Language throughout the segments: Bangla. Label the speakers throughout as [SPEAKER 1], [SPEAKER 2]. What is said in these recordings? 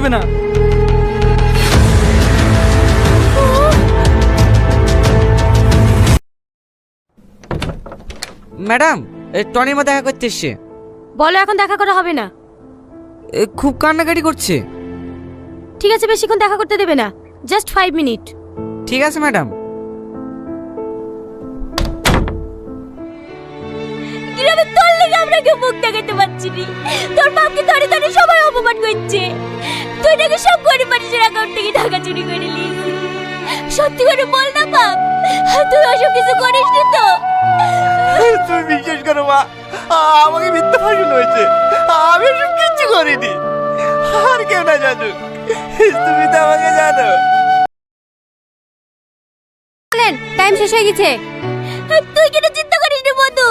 [SPEAKER 1] দিবে না।
[SPEAKER 2] ম্যাডাম টনির মা দেখা করতে এসছে।
[SPEAKER 3] বলো এখন দেখা করা হবে না।
[SPEAKER 2] এ, খুব কান্নাকাটি করছে।
[SPEAKER 3] ঠিক আছে বেশিক্ষণ দেখা করতে দেবে না। Just five minute.
[SPEAKER 2] ঠিক আছে ম্যাডাম।
[SPEAKER 3] গ্রামে কেউ মুখ দেখাতে পারছি নি। তোর বাপকে ধরে ধরে সবাই অপমান করছে। তুই নাকি সব গরিব মানুষের অ্যাকাউন্ট থেকে টাকা চুরি করে নিয়েছিস সত্যি করে বল না বাপ। তুই ওসব কিছু করিস নি তো।
[SPEAKER 4] তুমি বিশ্বাস করো মা। আমাকে মিথ্যা ফাঁসুন হয়েছে। আমি এসব কিচ্ছু করিনি। আর কেউ না জানুক। তুমি তো আমাকে জানো।
[SPEAKER 3] টাইম শেষ হয়ে গেছে। তুই কেন চিন্তা বন্ধু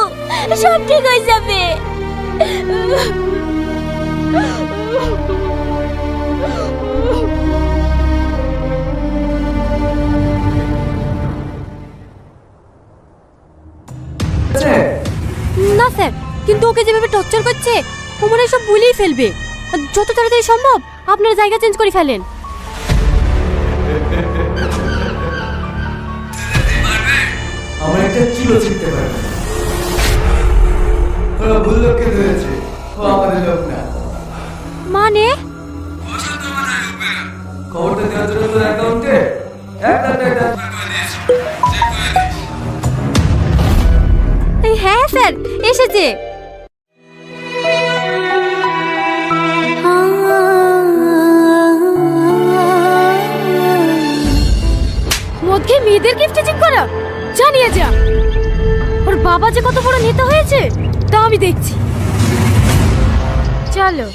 [SPEAKER 3] সব ঠিক হয়ে যাবে। না স্যার কিন্তু ওকে যেভাবে টর্চার করছে ও মনে সব ভুলেই ফেলবে। যত তাড়াতাড়ি সম্ভব আপনার জায়গা চেঞ্জ করে ফেলেন।
[SPEAKER 5] আমার একটা চুলো ছিঁড়তে পারবে ভুল লোককে ধরেছে ও আমাদের লোক না।
[SPEAKER 3] মানে?
[SPEAKER 5] খবরটা দেওয়ার জন্য তোর অ্যাকাউন্টে এক লাখ টাকা
[SPEAKER 3] হ্যাঁ স্যার এসেছে। মদকে মেয়েদের গিফট চেক করা। জানিয়ে যা। ওর বাবা যে কত বড় নেতা হয়েছে। তা আমি দেখছি। চলো।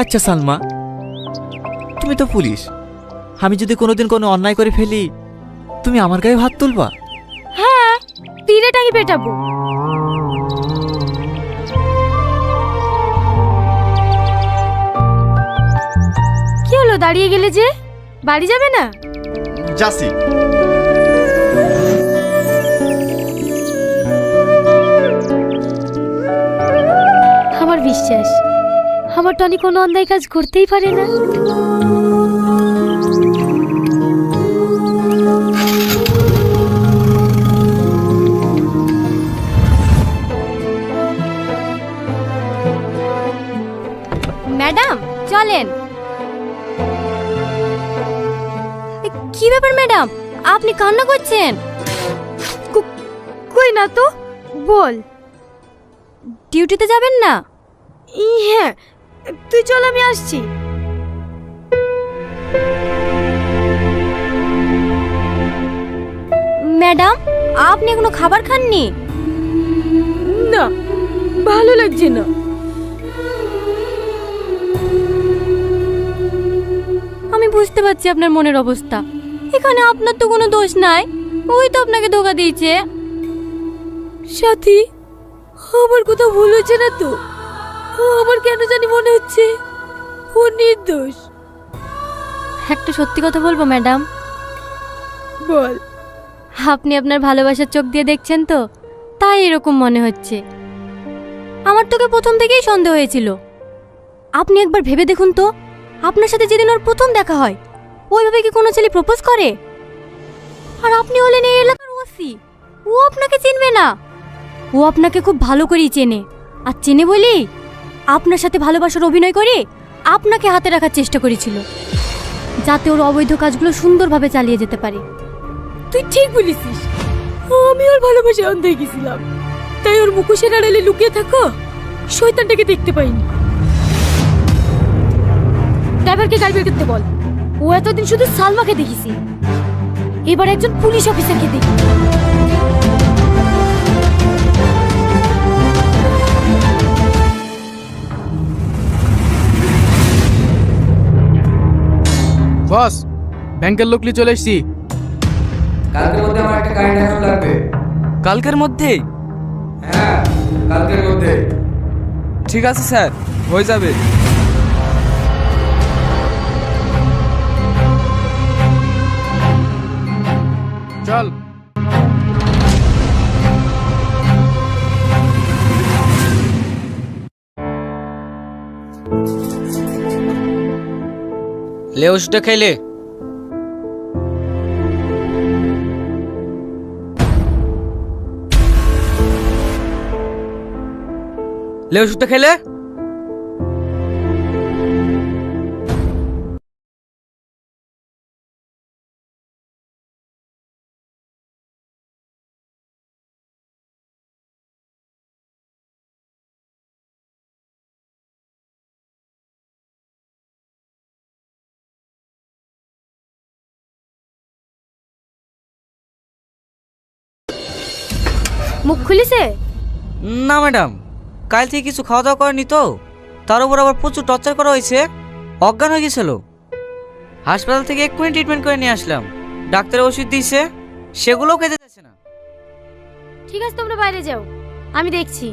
[SPEAKER 4] আচ্ছা সালমা। তুমি তো পুলিশ। আমি যদি কোনোদিন কোনো অন্যায় করে ফেলি তুমি আমার গায়ে হাত তুলবা?
[SPEAKER 3] হ্যাঁ তীরে টাঙি পেটাবো। কি হলো দাঁড়িয়ে গেলে যে? বাড়ি যাবে না?
[SPEAKER 4] যাসি
[SPEAKER 3] আমার টনি কোনো অন্যায় কাজ করতেই পারে না। ম্যাডাম চলেন। এ, কি ব্যাপার ম্যাডাম? আপনি কান্না করছেন? কই না তো? বল। ডিউটিতে যাবেন না? হ্যাঁ তুই চল আমি আসছি। ম্যাডাম আপনি এখনও খাবার খাননি? না ভালো লাগছে না। আমি বুঝতে পারছি আপনার মনের অবস্থা। এখানে আপনার তো কোনো দোষ নাই। ওই তো আপনাকে ধোকা দিয়েছে। সাথী আমার কোথাও ভুল হচ্ছে না তো? আমার কেন জানি মনে হচ্ছে ও নির্দোষ। একটা সত্যি কথা বলব ম্যাডাম? বল। আপনি আপনার ভালোবাসার চোখ দিয়ে দেখছেন তো? তাই এরকম মনে হচ্ছে। আমার তোকে প্রথম থেকেই সন্দেহ হয়েছিল। আপনি একবার ভেবে দেখুন তো আপনার সাথে যেদিন ওর প্রথম দেখা হয় ওইভাবে কি কোনো ছেলে প্রপোজ করে? আর আপনি হলেন এই এলাকার ওসি ও আপনাকে চিনবে না। ও আপনাকে খুব ভালো করেই চেনে। আর চেনে বলি আপনার সাথে ভালোবাসার অভিনয় করে আপনাকে হাতে রাখার চেষ্টা করেছিল, যাতে ওর অবৈধ কাজগুলো সুন্দরভাবে চালিয়ে যেতে পারে। তুই ঠিক বলেছিস। আমি ওর ভালোবাসা অন্ধ হয়ে গেছিলাম। তাই ওর মুখোশের আড়ালে লুকিয়ে থাকো, শয়তানটাকে দেখতে পাইনি। ড্রাইভারকে গাড়ি বের করতে বল। ও এতদিন শুধু সালমাকে দেখিছি। এবার একজন পুলিশ অফিসারকে দেখি।
[SPEAKER 1] বস ব্যাংকের লোকলি চলে এসছি।
[SPEAKER 5] কালকের মধ্যে আমার একটা কারেন্ট অ্যাকাউন্ট লাগবে।
[SPEAKER 2] কালকের মধ্যে?
[SPEAKER 5] হ্যাঁ কালকের মধ্যে।
[SPEAKER 1] ঠিক আছে স্যার হয়ে যাবে। চল।
[SPEAKER 2] লে ওষুধটা খাইলে লে ওষুধটা খেলে
[SPEAKER 6] মুখ খুলিছে?
[SPEAKER 2] না ম্যাডাম। কাল থেকে কিছু খাওয়া দাওয়া করেনি তো। তার উপর আবার প্রচুর টর্চার করা হয়েছে। অজ্ঞান হয়ে গেছিল। হাসপাতাল থেকে এক্ষুনি ট্রিটমেন্ট করে নিয়ে আসলাম। ডাক্তার ওষুধ দিয়েছে। সেগুলোও খেতে যাচ্ছে না।
[SPEAKER 6] ঠিক আছে তোমরা বাইরে যাও। আমি দেখছি।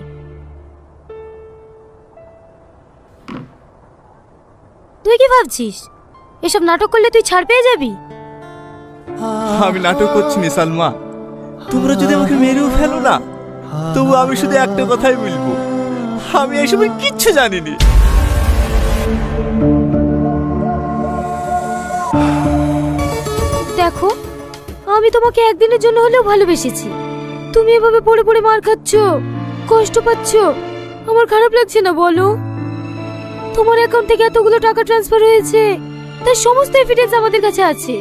[SPEAKER 6] তুই কি ভাবছিস? এসব নাটক করলে তুই ছাড় পেয়ে যাবি?
[SPEAKER 4] আমি নাটক করছি নি সালমা। তোমরা যদি আমাকে মেরেও ফেলো না, তবু আমি শুধু একটা কথাই বলব। আমি এসবের কিচ্ছু জানিনি।
[SPEAKER 6] দেখো, আমি তোমাকে একদিনের জন্য হলেও ভালোবেসেছি। তুমি এভাবে পড়ে পড়ে মার খাচ্ছ, কষ্ট পাচ্ছ, আমার খারাপ লাগছে না, বলো। তোমার অ্যাকাউন্ট থেকে এতগুলো টাকা ট্রান্সফার হয়েছে, তার সমস্ত এভিডেন্স আমাদের কাছে আছে।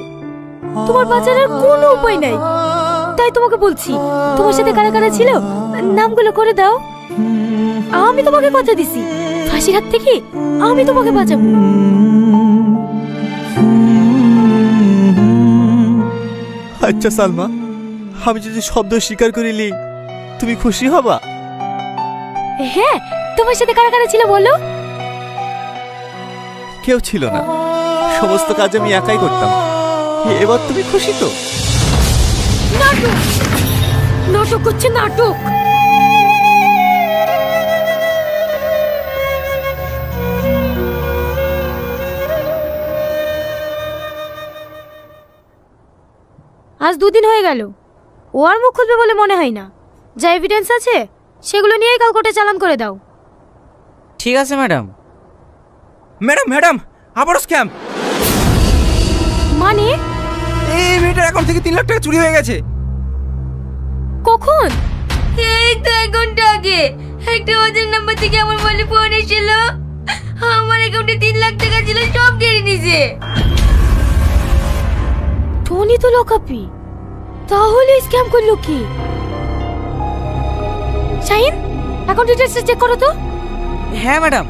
[SPEAKER 6] তোমার বাঁচার কোনো উপায় নাই। তাই তোমাকে বলছি। তোমার সাথে কারা কারা ছিল? নামগুলো করে দাও। আমি তোমাকে কথা দিছি। ফাঁসির হাত থেকে আমি তোমাকে বাঁচাবো।
[SPEAKER 4] আচ্ছা সালমা আমি যদি শব্দ স্বীকার করিলি তুমি খুশি হবা?
[SPEAKER 6] হ্যাঁ তোমার সাথে কারা কারা ছিল বলো?
[SPEAKER 4] কেউ ছিল না। সমস্ত কাজ আমি একাই করতাম। এবার তুমি খুশি তো?
[SPEAKER 6] নাটক। নাটক করছে নাটক। আজ দুদিন হয়ে গেল। ও আর মুখ খুলবে বলে মনে হয় না। যা এভিডেন্স আছে সেগুলো নিয়েই কাল কোর্টে চালান করে দাও।
[SPEAKER 2] ঠিক আছে ম্যাডাম।
[SPEAKER 7] ম্যাডাম ম্যাডাম আবারও স্ক্যাম
[SPEAKER 6] মানে?
[SPEAKER 7] এই মেয়েটার অ্যাকাউন্ট থেকে তিন লাখ টাকা চুরি হয়ে গেছে।
[SPEAKER 6] কখন? এই তো এক ঘণ্টা আগে। একটা ওদের নাম্বার থেকে আমার মোবাইলে ফোন এসেছিল। আমার অ্যাকাউন্টে তিন লাখ টাকা ছিল সব কেড়ে নিছে। টনি তো লোকাপি তাহলে স্ক্যাম করল কি? শাহিন অ্যাকাউন্ট ডিটেলস চেক করো তো।
[SPEAKER 2] হ্যাঁ ম্যাডাম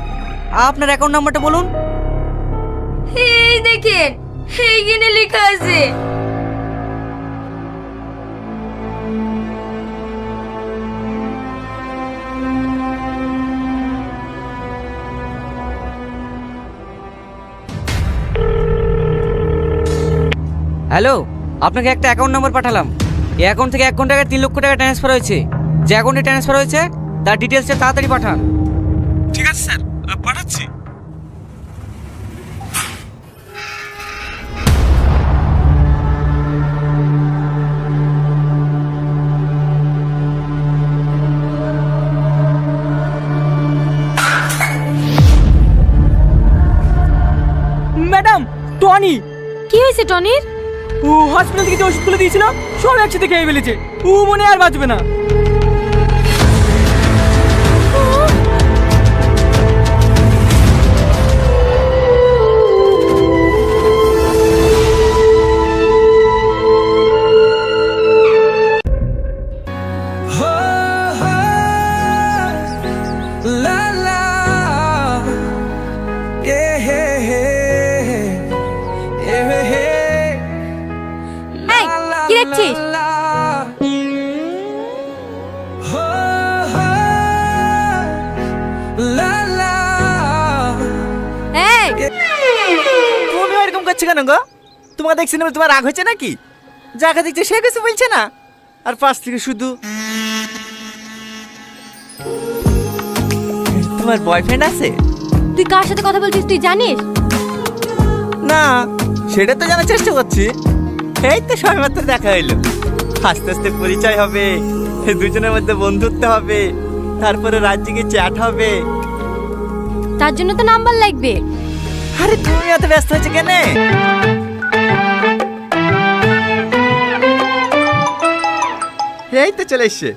[SPEAKER 2] আপনার অ্যাকাউন্ট নাম্বারটা বলুন।
[SPEAKER 6] এই দেখেন এইখানে লেখা আছে।
[SPEAKER 2] হ্যালো আপনাকে একটা অ্যাকাউন্ট নাম্বার পাঠালাম। এই অ্যাকাউন্ট থেকে এক ঘণ্টা আগে তিন লক্ষ টাকা ট্রান্সফার হয়েছে। যে অ্যাকাউন্টে ট্রান্সফার হয়েছে তার ডিটেলসটা তাড়াতাড়ি পাঠান।
[SPEAKER 7] ঠিক আছে স্যার। পাঠাচ্ছি।
[SPEAKER 1] Madam Tony.
[SPEAKER 6] কি হয়েছে টনির?
[SPEAKER 1] ও হসপিটাল থেকে যে ওষুধগুলো দিয়েছিল, সব একসাথে খেয়ে ফেলেছে। ও মনে আর বাঁচবে না।
[SPEAKER 4] দেখছি না তোমার রাগ হচ্ছে নাকি? যাকে দেখছে সে কিছু বলছে না। আর পাশ থেকে শুধু তোমার বয়ফ্রেন্ড আছে?
[SPEAKER 6] তুই কার সাথে কথা বলছিস তুই জানিস?
[SPEAKER 4] না সেটা তো জানার চেষ্টা করছি। এই তো সবেমাত্র দেখা হইল। আস্তে আস্তে পরিচয় হবে দুজনের মধ্যে বন্ধুত্ব হবে তারপরে রাজ্যে গিয়ে চ্যাট হবে।
[SPEAKER 6] তার জন্য তো নাম্বার লাগবে।
[SPEAKER 4] আরে তুমি এত ব্যস্ত হয়েছে কেন? এই তো চলে এসছে।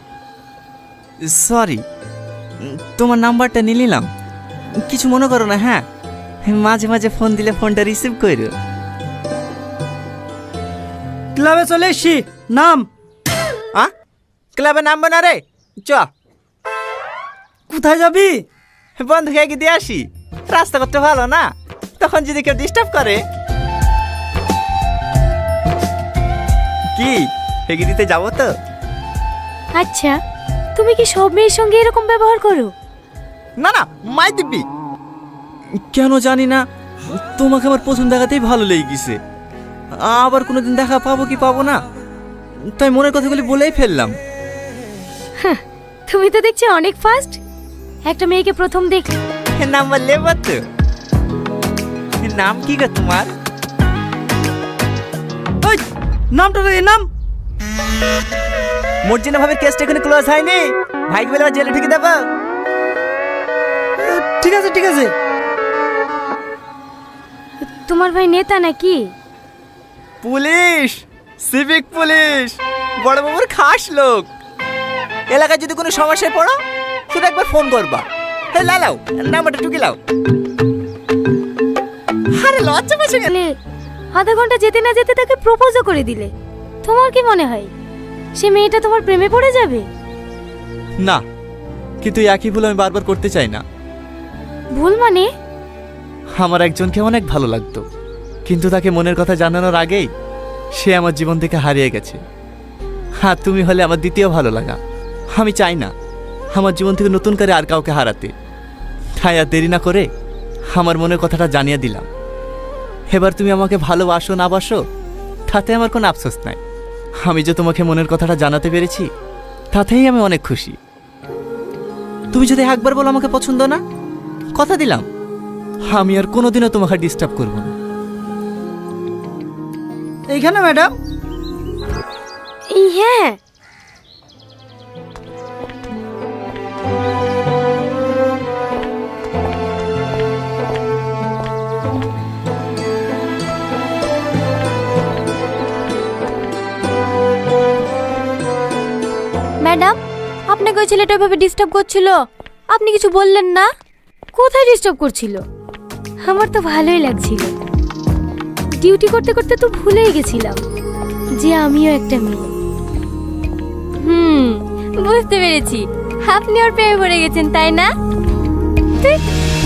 [SPEAKER 8] সরি তোমার নাম্বারটা নিয়ে নিলাম। কিছু মনে করো না হ্যাঁ? মাঝে মাঝে ফোন দিলে ফোনটা রিসিভ করো
[SPEAKER 2] ক্লাবে চলে এসছি নাম।
[SPEAKER 4] আ? ক্লাবে নামবো না রে চ।
[SPEAKER 2] কোথায় যাবি?
[SPEAKER 4] বন্ধুকে এগিয়ে দিয়ে আসি। রাস্তা করতে ভালো না তখন যদি কেউ ডিস্টার্ব করে। কি এগিয়ে দিতে যাব তো?
[SPEAKER 6] আচ্ছা তুমি কি সব মেয়ের সঙ্গে এরকম ব্যবহার করো?
[SPEAKER 4] না না মাই দিব্যি।
[SPEAKER 8] কেন জানি না তোমাকে আমার প্রথম দেখাতেই ভালো লেগে গেছে আবার কোনোদিন দেখা পাবো কি পাবো না? তাই মনের কথাগুলি বলেই ফেললাম।
[SPEAKER 6] তুমি তো দেখছি অনেক ফাস্ট একটা মেয়েকে প্রথম দেখ
[SPEAKER 4] নাম বললে তো নাম কি গো তোমার?
[SPEAKER 2] ওই নামটা রে নাম
[SPEAKER 4] মর্জিনা ভাবের কেসটা এখানে ক্লোজ হয়নি। ভাইকে বলে জেলে ঢুকে দেবো।
[SPEAKER 2] ঠিক আছে ঠিক আছে।
[SPEAKER 6] তোমার ভাই নেতা নাকি?
[SPEAKER 4] পুলিশ সিভিক পুলিশ বড় বাবুর খাস লোক। এলাকায় যদি কোনো সমস্যায় পড়ো শুধু একবার ফোন করবা। হে লালাও নাম্বারটা টুকি লাও। আরে লজ্জা পাচ্ছে কেন?
[SPEAKER 6] আধা ঘণ্টা যেতে না যেতে তাকে প্রপোজও করে দিলে। তোমার কি মনে হয়? সে মেয়েটা তোমার প্রেমে পড়ে যাবে?
[SPEAKER 8] না কিন্তু একই ভুল আমি বারবার করতে চাই না।
[SPEAKER 6] ভুল মানে?
[SPEAKER 8] আমার একজনকে অনেক ভালো লাগতো কিন্তু তাকে মনের কথা জানানোর আগেই সে আমার জীবন থেকে হারিয়ে গেছে। হ্যাঁ তুমি হলে আমার দ্বিতীয় ভালো লাগা। আমি চাই না আমার জীবন থেকে নতুন করে আর কাউকে হারাতে। তাই আর দেরি না করে আমার মনের কথাটা জানিয়ে দিলাম। এবার তুমি আমাকে ভালোবাসো না বাসো তাতে আমার কোনো আফসোস নাই। আমি যে তোমাকে মনের কথাটা জানাতে পেরেছি, তাতেই আমি অনেক খুশি। তুমি যদি একবার বলো আমাকে পছন্দ না, কথা দিলাম। আমি আর কোনোদিনও তোমাকে ডিস্টার্ব করব না।
[SPEAKER 2] এইখানে ম্যাডাম
[SPEAKER 6] হ্যাঁ আপনাকে ওই ছেলেটা ওইভাবে ডিস্টার্ব করছিল? আপনি কিছু বললেন না? কোথায় ডিস্টার্ব করছিল? আমার তো ভালোই লাগছিল। ডিউটি করতে করতে তো ভুলেই গেছিলাম যে আমিও একটা মেয়ে। হুম, বুঝতে পেরেছি। আপনি ওর প্রেমে পড়ে গেছেন, তাই না?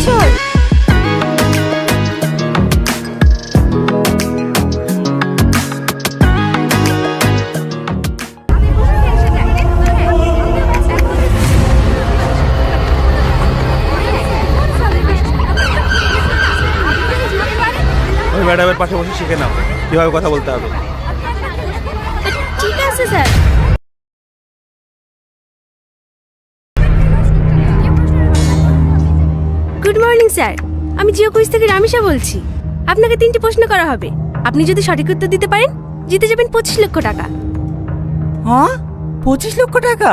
[SPEAKER 6] চল।
[SPEAKER 9] ম্যাডামের পাশে বসে শিখে নাও কীভাবে কথা বলতে হবে।
[SPEAKER 6] ঠিক আছে স্যার।
[SPEAKER 10] Good morning sir. আমি জিও কুইজ থেকে রামিশা বলছি। আপনাকে তিনটি প্রশ্ন করা হবে। আপনি যদি সঠিক উত্তর দিতে পারেন জিতে যাবেন পঁচিশ লক্ষ টাকা।
[SPEAKER 2] হ্যাঁ? পঁচিশ লক্ষ টাকা?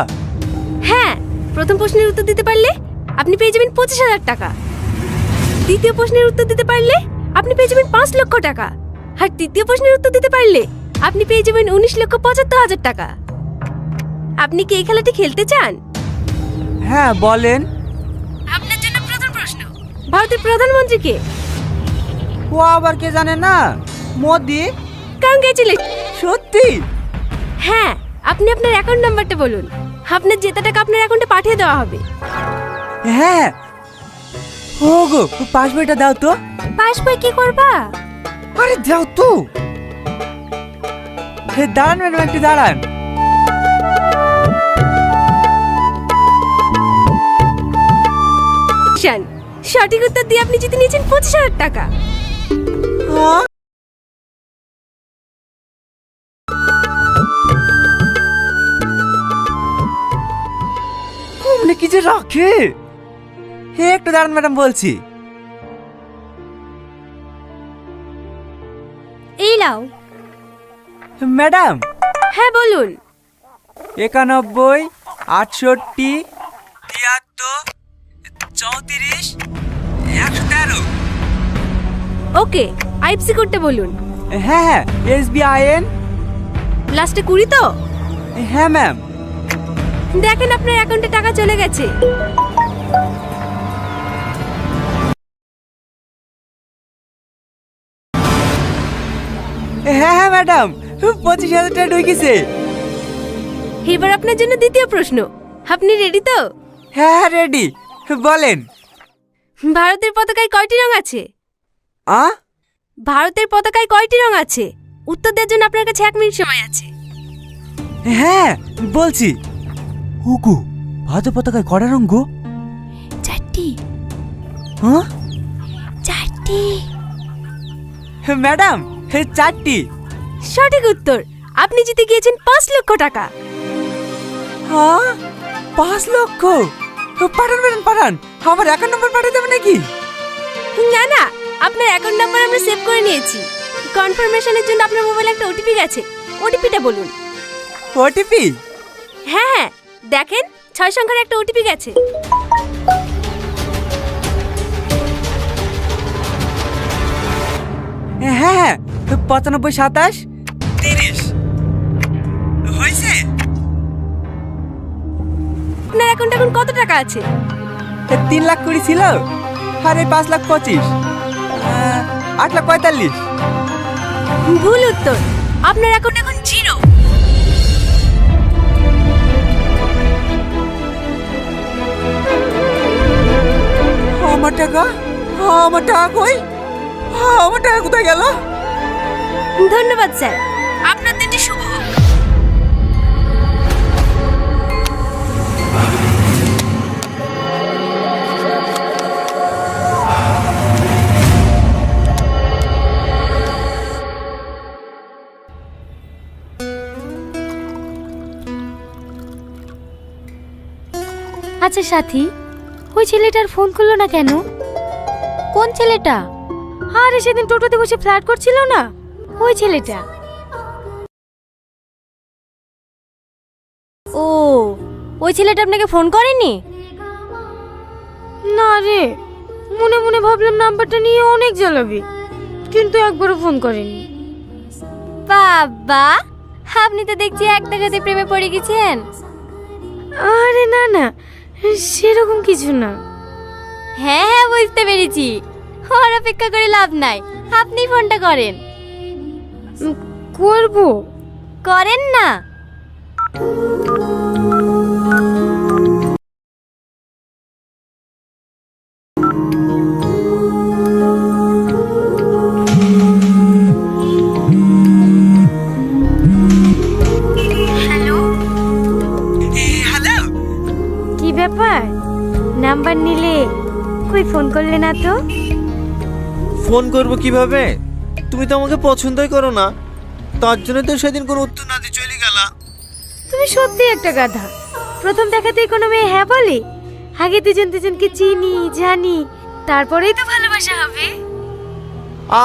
[SPEAKER 10] হ্যাঁ প্রথম প্রশ্নের উত্তর দিতে পারলে আপনি পেয়ে যাবেন পঁচিশ হাজার টাকা। দ্বিতীয় প্রশ্নের উত্তর দিতে পারলে আপনি পেয়ে যাবেন পাঁচ লক্ষ টাকা। আর তৃতীয় প্রশ্নের উত্তর দিতে পারলে আপনি পেয়ে যাবেন উনিশ লক্ষ পঁচাত্তর হাজার টাকা। আপনি কি এই খেলাটি খেলতে চান?
[SPEAKER 2] হ্যাঁ বলেন।
[SPEAKER 10] আপনার জন্য প্রথম প্রশ্ন। ভারতের প্রধানমন্ত্রী কে
[SPEAKER 2] ও আবার কে জানে না? মোদি।
[SPEAKER 10] কংগ্রেচুলেশন
[SPEAKER 2] সত্যি?
[SPEAKER 10] হ্যাঁ আপনি আপনার অ্যাকাউন্ট নাম্বারটা বলুন। আপনার জেতা টাকা আপনার অ্যাকাউন্টে পাঠিয়ে দেওয়া হবে।
[SPEAKER 2] হ্যাঁ ও গো পাস বইটা দাও তো।
[SPEAKER 10] পাস বই কি করবা?
[SPEAKER 2] আরে দাও তো। হে দাঁড়ান ম্যাডাম একটু দাঁড়ান।
[SPEAKER 10] শান সঠিক উত্তর দিয়ে আপনি জিতে নিয়েছেন পঁচিশ হাজার টাকা।
[SPEAKER 2] হ্যাঁ? কি যে রাখে? হে একটু দাঁড়ান ম্যাডাম বলছি।
[SPEAKER 10] এই লাও
[SPEAKER 2] ম্যাডাম?
[SPEAKER 10] হ্যাঁ বলুন।
[SPEAKER 2] একানব্বই আটষট্টি তিয়াত্তর চৌত্রিশ একশো তেরো।
[SPEAKER 10] ওকে আইএফসি করতে বলুন।
[SPEAKER 2] হ্যাঁ হ্যাঁ এস বি আই এন
[SPEAKER 10] লাস্টে কুড়ি তো?
[SPEAKER 2] হ্যাঁ ম্যাম।
[SPEAKER 10] দেখেন আপনার অ্যাকাউন্টে টাকা চলে গেছে।
[SPEAKER 2] ম্যাডাম পঁচিশ হাজার টাকা ঢুকেছে।
[SPEAKER 10] এবার আপনার জন্য দ্বিতীয় প্রশ্ন। আপনি রেডি তো?
[SPEAKER 2] হ্যাঁ হ্যাঁ রেডি বলেন।
[SPEAKER 10] ভারতের পতাকায় কয়টি রং আছে?
[SPEAKER 2] আ?
[SPEAKER 10] ভারতের পতাকায় কয়টি রং আছে? উত্তর দেওয়ার জন্য আপনার কাছে এক মিনিট সময় আছে।
[SPEAKER 2] হ্যাঁ বলছি। হুকু ভারত পতাকায় কড়া রঙ গো?
[SPEAKER 6] চারটি।
[SPEAKER 2] হ্যাঁ
[SPEAKER 6] চারটি।
[SPEAKER 2] ম্যাডাম চারটি।
[SPEAKER 10] সঠিক উত্তর। আপনি জিতে গিয়েছেন পাঁচ লক্ষ টাকা।
[SPEAKER 2] হ্যাঁ? পাঁচ লক্ষ? পাঠান ম্যাডাম পাঠান। আমার অ্যাকাউন্ট নম্বর পাঠিয়ে দেবে নাকি?
[SPEAKER 10] না না। আপনার অ্যাকাউন্ট নাম্বার আমরা সেভ করে নিয়েছি। কনফার্মেশনের জন্য আপনার মোবাইলে একটা ওটিপি গেছে। ওটিপিটা বলুন।
[SPEAKER 2] ওটিপি
[SPEAKER 10] হ্যাঁ হ্যাঁ। দেখেন ছয় সংখ্যার একটা ওটিপি গেছে।
[SPEAKER 2] হ্যাঁ হ্যাঁ। পঁচানব্বই সাতাশ। তিরিশ। হয়েছে?
[SPEAKER 10] আপনার অ্যাকাউন্টে এখন কত টাকা আছে?
[SPEAKER 2] তিন লাখ কুড়ি ছিল। আর এই পাঁচ লাখ পঁচিশ। আট লাখ পঁয়তাল্লিশ।
[SPEAKER 10] ভুল উত্তর। আপনার অ্যাকাউন্ট এখন জিরো
[SPEAKER 2] আমার টাকা। আমার টাকা কই? আমার টাকা কোথায় গেল?
[SPEAKER 10] ধন্যবাদ স্যার।
[SPEAKER 6] আচ্ছা সাথী? ওই ছেলেটার ফোন করল না কেন? কোন ছেলেটা? আরে, সেদিন টোটোতে বসে ফ্ল্যাট করছিল না? ওই ছেলেটা। ও, ওই ছেলেটা আপনাকে ফোন করেনি? না রে, মনে মনে ভাবলাম নাম্বারটা নিয়ে অনেক জ্বালাবি, কিন্তু একবারও ফোন করেনি। বাবা, আপনি তো দেখছি এক দেখাতে প্রেমে পড়ে গেছেন। আরে না না সেরকম কিছু না। হ্যাঁ হ্যাঁ বুঝতে পেরেছি। ওর অপেক্ষা করে লাভ নাই। আপনি ফোনটা করেন। করব। করেন না। নাম্বার নিলে কই ফোন করলে না তো?
[SPEAKER 4] ফোন করব কীভাবে? তুমি তো আমাকে পছন্দই করো না। তার জন্য তো সেদিন কোনো উত্তর না দিয়ে চলে গেলা।
[SPEAKER 6] তুমি সত্যি একটা গাধা। প্রথম দেখাতেই কোনো মেয়ে হ্যাঁ বলে? আগে দুজন দুজনকে চিনি জানি তারপরেই তো ভালোবাসা হবে।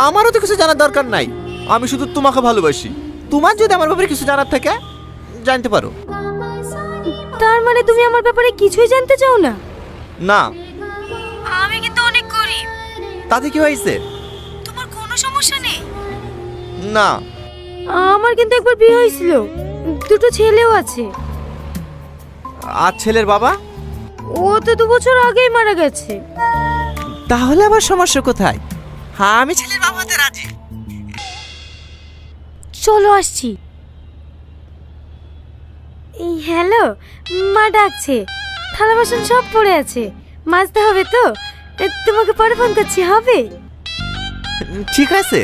[SPEAKER 4] আমারও তো কিছু জানার দরকার নাই। আমি শুধু তোমাকে ভালোবাসি। তোমার যদি আমার ব্যাপারে কিছু জানার থাকে জানতে পারো।
[SPEAKER 6] তার মানে তুমি আমার ব্যাপারে কিছুই জানতে চাও না?
[SPEAKER 4] না।
[SPEAKER 6] আমি কিন্তু অনেক গরিব।
[SPEAKER 4] তাতে কি হয়েছে?
[SPEAKER 6] তোমার কোনো সমস্যা নেই?
[SPEAKER 4] না।
[SPEAKER 6] আমার কিন্তু একবার বিয়ে হয়েছিল। দুটো ছেলেও আছে।
[SPEAKER 4] আর ছেলের বাবা?
[SPEAKER 6] ও তো দু বছর আগেই মারা গেছে।
[SPEAKER 4] তাহলে আবার সমস্যা কোথায়? হ্যাঁ আমি ছেলের বাবা হতে রাজি।
[SPEAKER 6] চলো আসছি। এই হ্যালো মা ডাকছে। থালা বাসন সব পড়ে আছে। মাজতে হবে তো? তোমাকে পরে ফোন করছি, হবে?
[SPEAKER 4] ঠিক আছে।